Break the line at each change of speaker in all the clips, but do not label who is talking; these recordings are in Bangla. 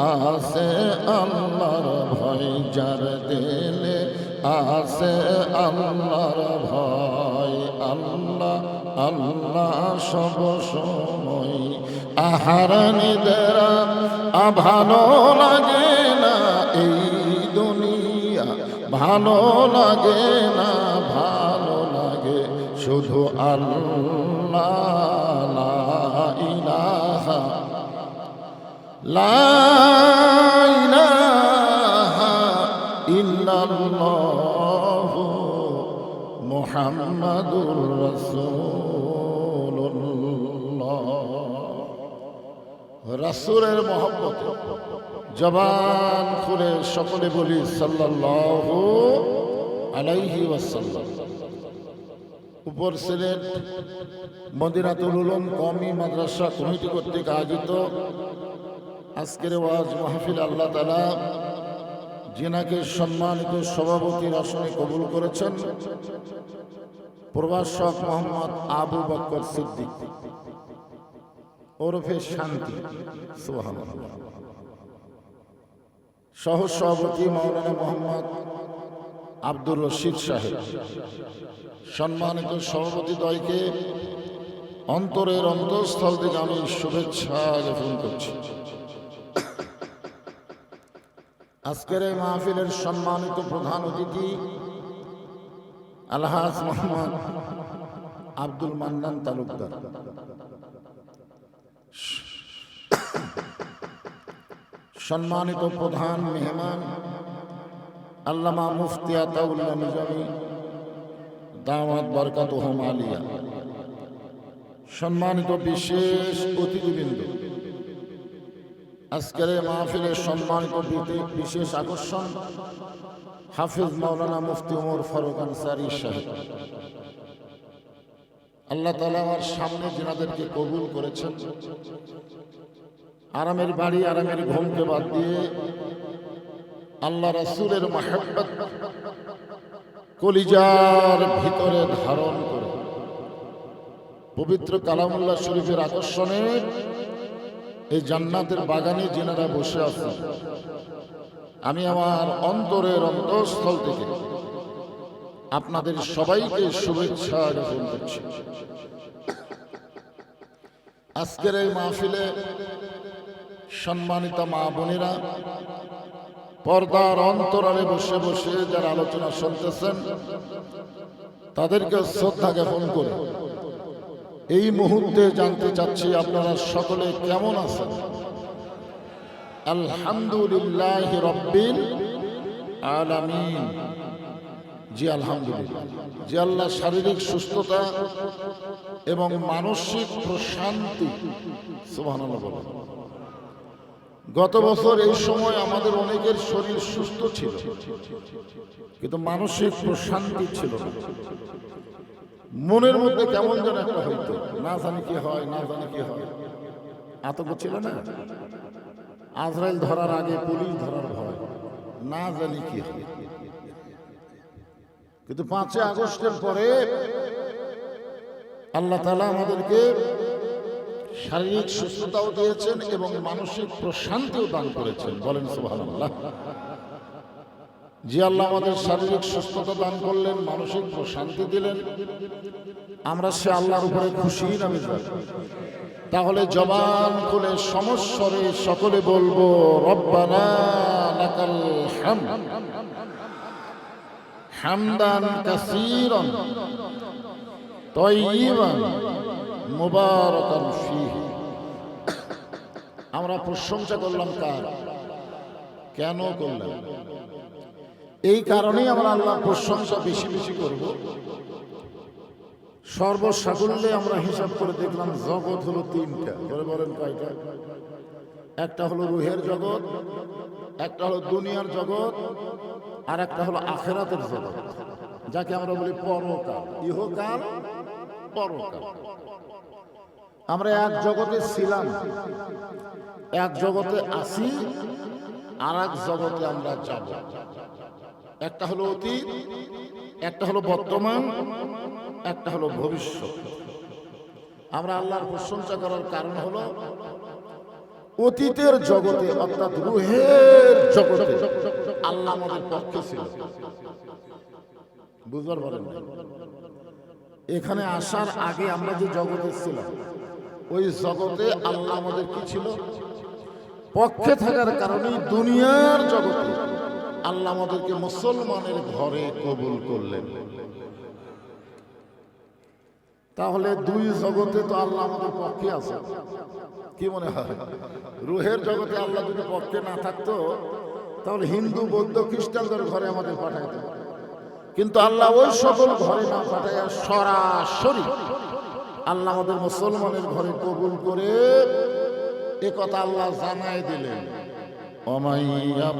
আসে আল্লাহর ভয়, যার দিলে আসে আল্লাহর ভয়। আল্লাহ আল্লাহ সব সময় আহার নিদেরা ভালো লাগে না এই দুনিয়া। ভালো লাগে না, ভালো লাগে শুধু আল্লাহ ইলাহা রাসূলুল্লাহ। রাসূলের মহব্বত, জবান খুলে সকলে বলি সাল্লাল্লাহু আলাইহি ওয়াসাল্লাম। উপর সিলেট, মদিনাতুল কওমি মাদ্রাসা কমিটি কর্তৃক আয়োজিত আজকের ওয়াজ মাহফিল আল্লাহ তালা জিনাকে সম্মানিত সভাপতির আসনে কবুল করেছেন। প্রভাষক মোহাম্মদ আবু বক্কর সিদ্দিক। ওরফে শান্তি। সহ সভাপতি মাওলানা মোহাম্মদ আব্দুর রশিদ সাহেব। সম্মানিত সভাপতি দয়কে অন্তরের অন্তঃস্থল থেকে আমি শুভেচ্ছা জ্ঞাপন করছি। আজকের এই মাহফিলের সম্মানিত প্রধান অতিথি আলহাজ মোহাম্মদ আব্দুল মান্নান তালুকদার। সম্মানিত প্রধান মেহমান, আল্লামা মুফতি আতাউল্লাহ নিজামী, দাওয়াত বরকাত হোম আলিয়া সম্মানিত বিশেষ অতিথিবৃন্দ আজকের মাহফিলের সম্মানিত বিতে- বিশেষ আকর্ষণ, হাফিজ মাওলানা মুফতি ওমর ফারুক আনসারি সাহেব। আল্লাহ তালা আমার সামনে যিনাদেরকে কবুল করেছেন, আরামের বাড়ি, আরামের ঘুমকে বাদ দিয়ে আল্লাহ রাসূলের মাহাব্বত কলিজার ভিতরে ধারণ করে, পবিত্র কালামুল্লাহ শরীফের আকর্ষণে এই জান্নাতের বাগানে যিনারা বসে আছেন আমি আমার অন্তরের অন্তঃস্থল থেকে আপনাদের সবাইকে শুভেচ্ছা জ্ঞাপন করছি। আজকের এই মাহফিলে সম্মানিত মা বোনেরা, পর্দার অন্তরালে বসে বসে যারা আলোচনা শুনতেছেন, তাদেরকে শ্রদ্ধা জ্ঞাপন করে। এই মুহূর্তে জানতে চাচ্ছি আপনারা সকলে কেমন আছেন? আলহামদুলিল্লাহ রব্বিল আলামিন। জি, আলহামদুলিল্লাহ। জি, আল্লাহ শারীরিক সুস্থতা এবং মানসিক প্রশান্তি, সুবহানাল্লাহ বলেন। গত বছর এই সময় আমাদের অনেকের শরীর সুস্থ ছিল, কিন্তু মানসিক প্রশান্তি ছিল মনের মধ্যে কেমন যেন একটা হইতো। না জানি কি হয়, না জানি কি হয়। আতঙ্ক ছিল না? আজরাইল ধরার আগে পুলিশ ধরার ভয়। না জানি কি হয়। কিন্তু পাঁচই আগস্টের পরে আল্লাহ তালা আমাদেরকে শারীরিক সুস্থতাও দিয়েছেন এবং মানসিক প্রশান্তিও দান করেছেন। বলেন সুবহানাল্লাহ। যে আল্লাহ আমাদের শারীরিক সুস্থতা দান করলেন, মানসিক প্রশান্তি দিলেন, আমরা সে আল্লাহর উপরে খুশি নামে তাহলে জবান খুলে সমস্বরে সকলে বলব, রব্বানা হাম হামদান কাসীরান তয়্যিবান মুবারাকান আমরা প্রশংসা করলাম কার? কেন করলাম এই কারণেই আমরা আল্লাহ প্রশংসা বেশি বেশি করব। সর্বসাকুল্যে আমরা হিসাব করে দেখলাম জগৎ হলো তিনটা। বলেন কয়টা? একটা হলো রুহের জগৎ, একটা হলো দুনিয়ার জগৎ, আর একটা হলো আখেরাতের জগৎ। যাকে আমরা বলি পরকাল। ইহকাল, পরকাল। আমরা এক জগতে ছিলাম, এক জগতে আছি আর এক জগতে আমরা যাব। একটা হলো অতীত, একটা হলো বর্তমান, একটা হলো ভবিষ্যৎ। আমরা আল্লাহর প্রশংসা করার কারণ হলো অতীতের জগতে, অর্থাৎ রুহের জগতে আল্লাহ আমাদের পক্ষে ছিল। বুঝবার বলেন এখানে আসার আগে আমরা যে জগতে ছিলাম, ওই জগতে আল্লাহ আমাদের কি ছিল? পক্ষে থাকার কারণে দুনিয়ার জগতে আল্লাহ আমাদেরকে মুসলমানের ঘরে কবুল করলেন। তাহলে দুই জগতে তো আল্লাহ আমাদের পক্ষে আছে। কি মনে হয়? রুহের জগতে আল্লাহ যদি পক্ষে না থাকতো, তাহলে হিন্দু, বৌদ্ধ, খ্রিস্টানদের ঘরে আমাদের পাঠাইত। কিন্তু আল্লাহ ওই সকল ঘরে না পাঠাইয়া সরাসরি আল্লাহ আমাদের মুসলমানের ঘরে কবুল করে এ কথা আল্লাহ জানাই দিলেন। অমাইয়া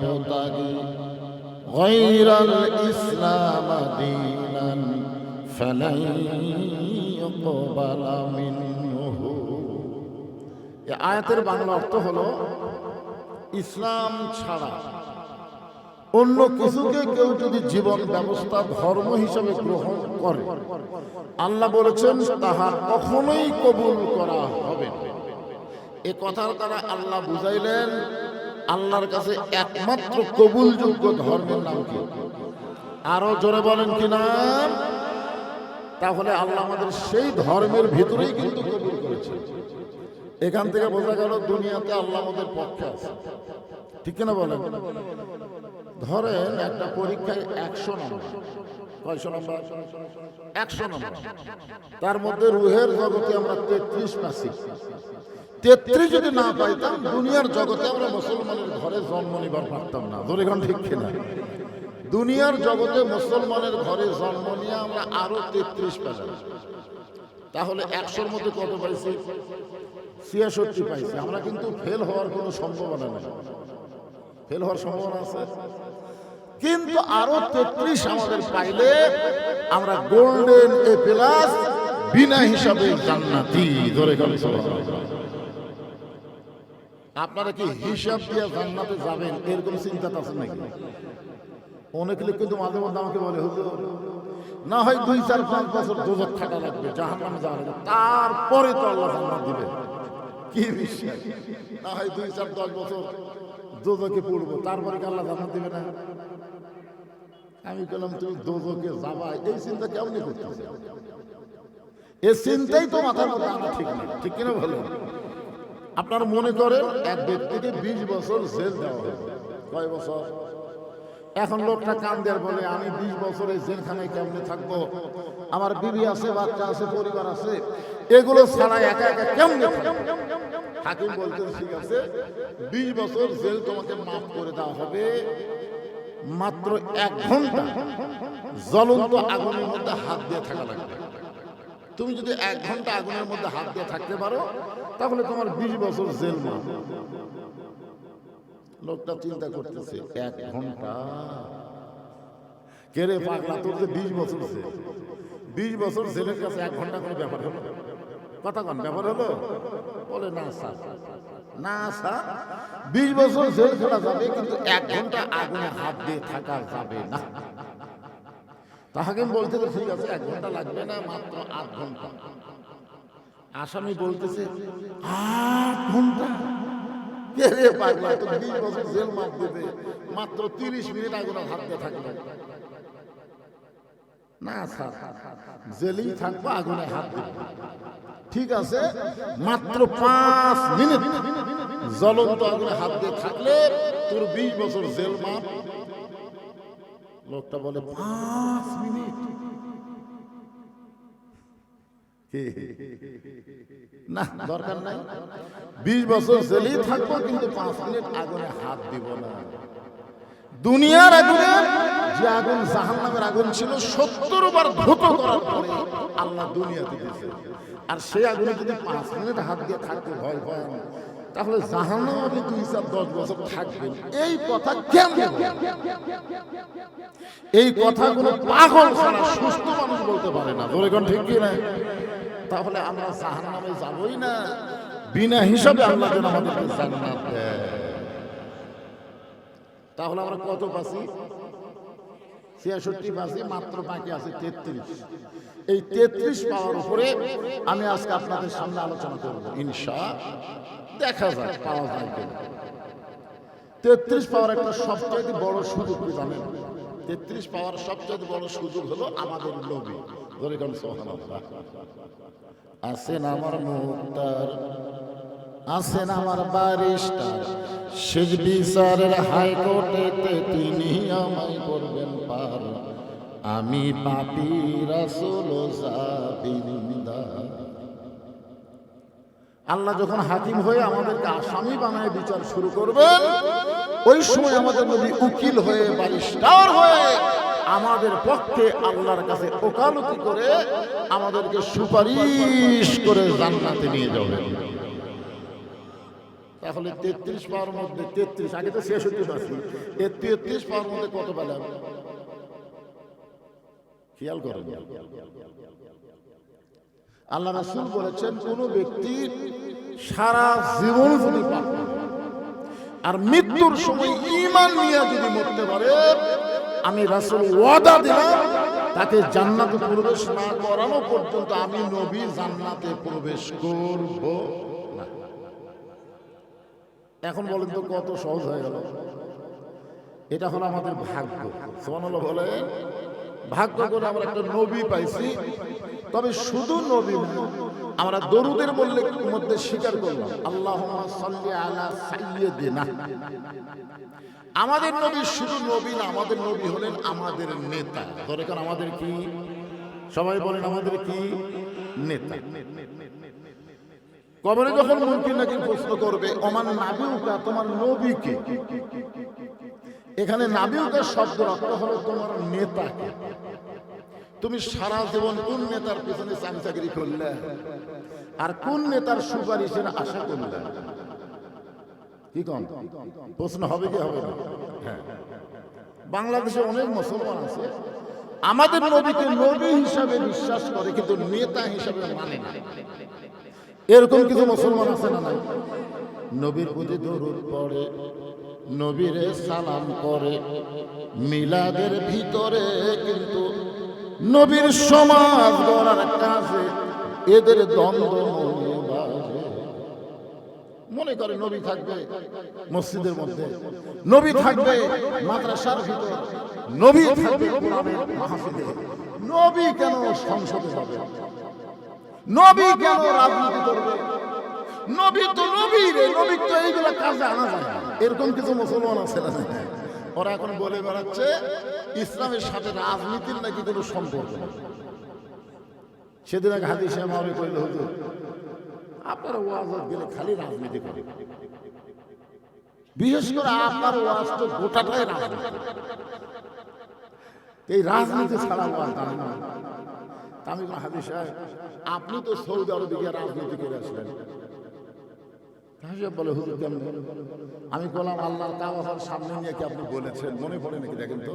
গয়রাল ইসলাম দীনান ফালাই ইউকবালা মিনহু এ আয়াতের বাংলা অর্থ হলো ইসলাম ছাড়া অন্য কিছুকে কেউ যদি জীবন ব্যবস্থা, ধর্ম হিসাবে গ্রহণ করে, আল্লাহ বলেছেন তাহা কখনোই কবুল করা হবে। এ কথার দ্বারা আল্লাহ বুঝাইলেন আল্লাহর কাছে একমাত্র কবুলযোগ্য ধর্মের নাম কি? আরও জোরে বলেন কি নাম তাহলে আল্লাহ আমাদের সেই ধর্মের ভিতরেই কিন্তু কবুল করেছে। এখান থেকে বোঝা গেল দুনিয়াতে আল্লাহ আমাদের পক্ষে আছে। ঠিক কিনা বলেন? ধরেন একটা পরীক্ষায় একশো নম্বর। কয়শো নম্বর? একশো নম্বর। তার মধ্যে রুহের জগতে আমরা তেত্রিশ পাচ্ছি। তেত্রিশ যদি না পাইতাম, দুনিয়ার জগতে আমরা মুসলমানের ঘরে জন্ম নিবার পারতাম না। এখন ঠিক কিনা? দুনিয়ার জগতে মুসলমানের ঘরে জন্ম নিয়ে আমরা আরও তেত্রিশ পেলাম তাহলে একশোর মধ্যে কত পাইছি? ছিয়াষট্টি পাইছি। আমরা কিন্তু ফেল হওয়ার কোনো সম্ভাবনা নেই। ফেল হওয়ার সম্ভাবনা আছে? কিন্তু আরও তেত্রিশ আমাদের পাইলে আমরা গোল্ডেন এ প্লাস বিনা হিসাবে জান্নাতি। ধরে আপনারা কি হিসাব দিয়ে জান্নাতে যাবেন এরকম চিন্তা আছে নাকি? অনেক লোক কিন্তু মাঝে মধ্যে আমাকে বলে, হুজুর, না হয় দুই, চার, পাঁচ বছর দোজক খাটা লাগবে জাহান নামে যাওয়া লাগবে, তারপরে তো আল্লাহ জান্নাত দিবে। কি বিশ্বাস না হয় দুই, চার দশ বছর দোজকে পড়ব, তারপরে কি আল্লাহ জান্নাত দিবে না? আমি বললাম, তুমি দোজকে যাবা, এই চিন্তা কেমনি করতেছে? এই চিন্তাই তো মাথার মধ্যে আনা ঠিক না ঠিক কিনা ভালো আপনার মনে করেন, এক ব্যক্তিকে বিশ বছর জেল দেওয়া হবে কয় বছর? এখন লোকটা কান দেওয়ার বলে, আমি বিশ বছর এই জেলখানায় কেমনে থাকব? আমার বিবি আছে, বাচ্চা আছে, পরিবার আছে। এগুলো ছাড়া একা একা কেমনে? হাকিম বলতেন ঠিক আছে, বিশ বছর জেল তোমাকে মাফ করে দেওয়া হবে। মাত্র এক ঘণ্টা জ্বলন্ত আগুনের মধ্যে হাত দিয়ে থাকা লাগবে। তুমি যদি এক ঘণ্টা আগুনের মধ্যে হাত দিয়ে থাকতে পারো, তাহলে তোমার বিশ বছর জেল লোকটা চিন্তা করতেছে, এক ঘণ্টা? কে রে পাগলা, তোর যে বিশ বছর জেল? বিশ বছর জেলের কাছে এক ঘণ্টা করে ব্যাপার হলো? কথা কন, ব্যাপার হলো? বলে, না, স্যার। না, স্যার। বিশ বছর জেল খেলা যাবে, কিন্তু এক ঘণ্টা আগুনে হাত দিয়ে থাকা যাবে না। তাহাকে বলতে ঠিক আছে, এক ঘণ্টা লাগবে না, মাত্র আধ ঘণ্টা। আসামি বলতেছে, আট ঘণ্টা? পাগলা তো বিশ বছর জেল মাপ দেবে, মাত্র তিরিশ মিনিট আগুনে হাত দিয়ে থাকবে। না স্যার জেলেই থাকব আগুনে হাত দেবে। ঠিক আছে? মাত্র পাঁচ মিনিট। জ্বলন্ত আগুনে হাত দিয়ে থাকলে তোর বিশ বছর জেল মাপ। লোকটা বলে পাঁচ মিনিট? না দরকার নাই। বিশ বছর জেলেই থাকব কিন্তু পাঁচ মিনিট আগুনে হাত দিব না। দুনিয়ার আগুনে যে আগুন জাহান নামের আগুন ছিল, সত্তর বার ধুত করার পরে আল্লাহ দুনিয়াতে দিয়েছে। আর সেই আগুনে যদি পাঁচ মিনিট হাত দিয়ে থাকতে ভয় পান তাহলে জাহান নামে দুই চার দশ বছর থাকবেন। এই কথা কেমন এই কথা কোনো পাগল ছাড়া সুস্থ মানুষ বলতে পারে না। ধরে কোন ঠিক না তাহলে আমরা জাহান নামে যাবই না। বিনা হিসাবে আল্লাহ যেন জান্নাত দেয়। তাহলে আমরা কত পাচ্ছি ছিয়াষট্টি পাচ্ছি মাত্র বাকি আছে তেত্রিশ। এই তেত্রিশ পাওয়ার উপরে আমি আজকে আপনাদের সামনে আলোচনা করব ইনশা দেখা যাক, পাওয়া যায় তেত্রিশ পাওয়ার একটা সবচেয়ে বড় সুযোগ জানেন? তেত্রিশ পাওয়ার সবচেয়ে বড় সুযোগ হলো আমাদের নবী। ধরে সোহানাল্লাহ আছেন আমার মুক্তার? আছেন আমার বারিস্টার শেষ বিচারের হাইকোর্টেতে তিনি আমায় করবেন পার, আমি পাপি রাসুল আল্লাহ যখন হাকিম হয়ে আমাদেরকে আসামি বানায় বিচার শুরু করবেন, ওই সময় আমাদের নবী উকিল হয়ে বারিস্টার হয়ে আমাদের পক্ষে আল্লাহর কাছে ওকালতি করে আমাদেরকে সুপারিশ করে জান্নাতে নিয়ে যাবেন। তাহলে তেত্রিশ পাওয়ার মধ্যে তেত্রিশ, আগে তো ছেষট্টি পাচ্ছি। তেত্রিশ পাওয়ার মধ্যে কত পেলাম? খেয়াল করেন। আল্লাহ রাসুল বলেছেন, কোন ব্যক্তি সারা জীবন যদি আর মৃত্যুর সময় ইমান নিয়ে যদি মরতে পারে, আমি রাসুল ওয়াদা দিলাম, তাকে জান্নাতে প্রবেশ না করানো পর্যন্ত আমি নবী জান্নাতে প্রবেশ করব। এখন বলেন তো কত সহজ হয়ে গেল। এটা হলো আমাদের ভাগ্য। সোমানুল্লাহ বলে ভাগ্য করে আমরা একটা নবী পাইছি। তবে শুধু নবী আমরা দরুদের বললে মধ্যে স্বীকার করলাম আল্লাহ আমাদের নবী শুধু নবী না, আমাদের নবী হলেন আমাদের নেতা। দরকার আমাদের কি? সবাই বলেন আমাদের কি? নেতা। কবরে যখন মুমকিন নাকি প্রশ্ন করবে, ওমান নাবিউকা, তোমার নবীকে এখানে নাবিউকা শব্দ অর্থ হলো তোমার নেতাকে তুমি সারা জীবন কোন নেতার পিছনে চাকরি করলে? আর কোন নেতার সুপারিশের আশা করলে? কি কম? প্রশ্ন হবে কি হবে না? হ্যাঁ। বাংলাদেশে অনেক মুসলমান আছে। আমাদের নবীকে নবী হিসাবে বিশ্বাস করে, কিন্তু নেতা হিসাবে মানে না। এরকম কিছু মুসলমান আছে না নাই? নবীর প্রতি দরুদ পড়ে, নবীরে সালাম করে, মিলাদের ভিতরে কিন্তু নবীর সমাজ গড়ার কাজে এদের দ্বন্দ্ব মনে করে নবী থাকবে মসজিদের মধ্যে, নবী থাকবে মাদ্রাসার ভিতর, নবী থাকবে নবী কেন সংসদে নবী কেন রাজনীতি করবে? নবী তো নবী রে, নবী তো এইগুলা কাজে আনা যায়। এরকম কিছু মুসলমান আছে না ওরা এখন বলে বেড়াচ্ছে, ইসলামের সাথে রাজনীতির নাকি কোনো সম্পর্ক সেদিন এক হাদিসে আমাকে কইল হতো আপনারা ওয়াজ গেলে খালি রাজনীতি করে বিশেষ করে আপনার ওয়াজ তো গোটাটাই রাজনীতি। এই রাজনীতি ছাড়া ওয়াজ জানে না তা আমি হাদিস সাহেব, আপনি তো সৌদি আরবে গিয়ে রাজনীতি করে আসলেন। সাহেব বলে, হুজুর, কেমন? আমি বললাম, আল্লাহর কাবাসার সামনে নিয়ে কি আপনি বলেছেন? মনে পড়ে নাকি দেখেন তো?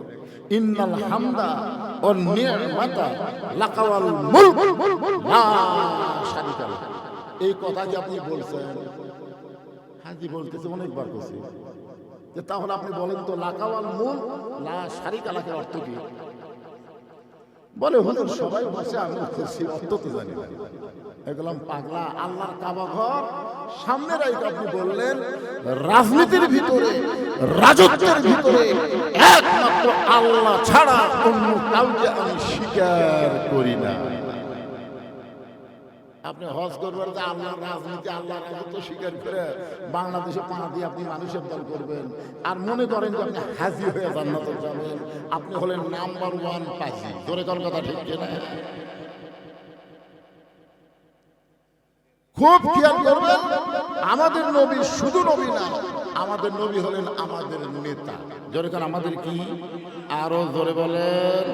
ইন্নাল হামদা ও নিয়ামাতা লাকাওয়াল মুলক। লা শারিকা। এই কথা কি আপনি বলছেন হ্যাঁ জি বলতেছি, অনেকবার করছি যে তাহলে আপনি বলেন তো, লাকাওয়াল মূল লা শারিকা লাখের অর্থ কি? বলে, হুজুর, সবাই বসে আমি উঠতেছি অত তো জানি না। এগুলাম পাগলা, আল্লাহর কাবা ঘর, সামনে রাইতে আপনি বললেন, রাজনীতির ভিতরে, রাজত্বের ভিতরে একমাত্র আল্লাহ ছাড়া অন্য কাউকে আমি স্বীকার করি না। আপনি হজ করবেন যে আল্লাহর রাজনীতি আল্লাহ রাজত্ব স্বীকার করে বাংলাদেশে পা দিয়ে আপনি মানুষের দল করবেন। আর মনে করেন যে আপনি হাজি হয়ে জান্নাতে যাবেন। আপনি হলেন নাম্বার ওয়ান পাজি। জোরে কোন কথা ঠিক কিনা? খুব খেয়াল করবেন, আমাদের নবী শুধু নবী না, আমাদের নবী হলেন আমাদের নেতা। জোরে কোন, আমাদের কি? আরও জোরে বলেন।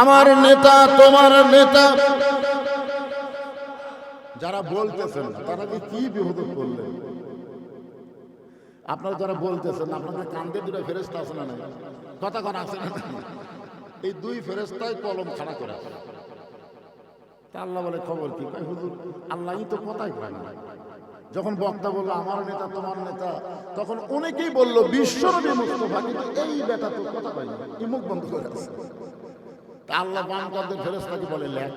আমার নেতা, তোমার নেতা যারা বলতেছেন, তারা কি বিপদ করলেন আপনারা যারা বলতেছেন, আপনাদের কান্দে দুটো ফেরেস্তা আছে না নাই? কথা কথা আছে না এই দুই ফেরেস্তায় কলম খাড়া করে। তা আল্লাহ বলে, খবর কি? কয়, হুজুর, আল্লাহই তো কথাই কয় না। যখন বক্তা বলল, আমার নেতা, তোমার নেতা, তখন অনেকেই বলল বিশ্বনবী মুস্তফা, কিন্তু এই বেটা তো কথা পাই কি মুখ বন্ধ করে আছে। আল্লাহ বাম কাদের ফেরেস্তাকে বলে, লেখ।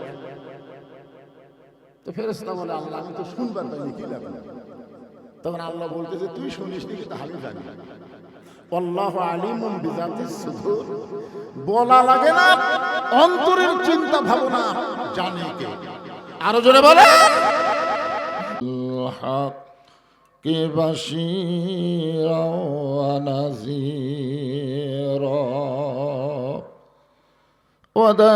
তো ফেরস্তা বলে, আল্লাহ, আমি তো শুনবার পাইনি কি লাগে তখন আল্লাহ বলতে যে, তুই শুনিস নি কিন্তু আমি জানি। আল্লাহ আলিমুম বিজাতি সুধুর বলা লাগে না, অন্তরের চিন্তা ভাবনা জানে কে। আরও জোরে বলে কে বাসি নাজির ওদা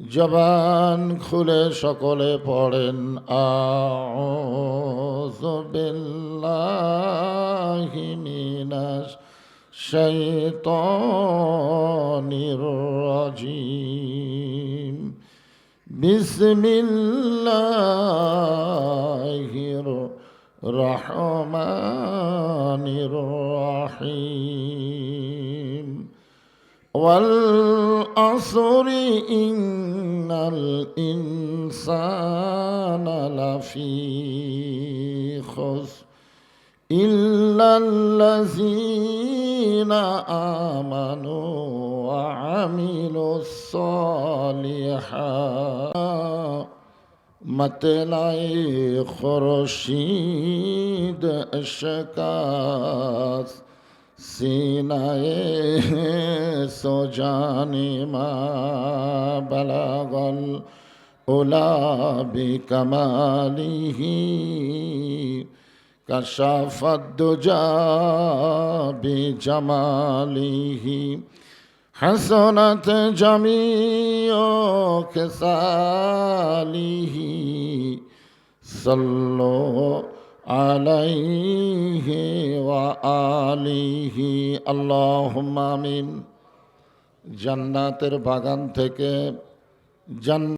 জবান খুলে সকলে পড়েন আউযু বিল্লাহি মিনাশ শাইতানির রাজিম। বিসমিল্লাহির রহমানির রহিম। والعصر إن الإنسان لفي خسر إلا الذين آمنوا وعملوا الصالحات. مطلع خورشید اشکاست سینه سجان ما بلغ الأولى بكماله كشف الدجى بجماله حسنت جميع كساله صلوا عليه وآله اللهم آمين জান্নাতের বাগান থেকে জান্ন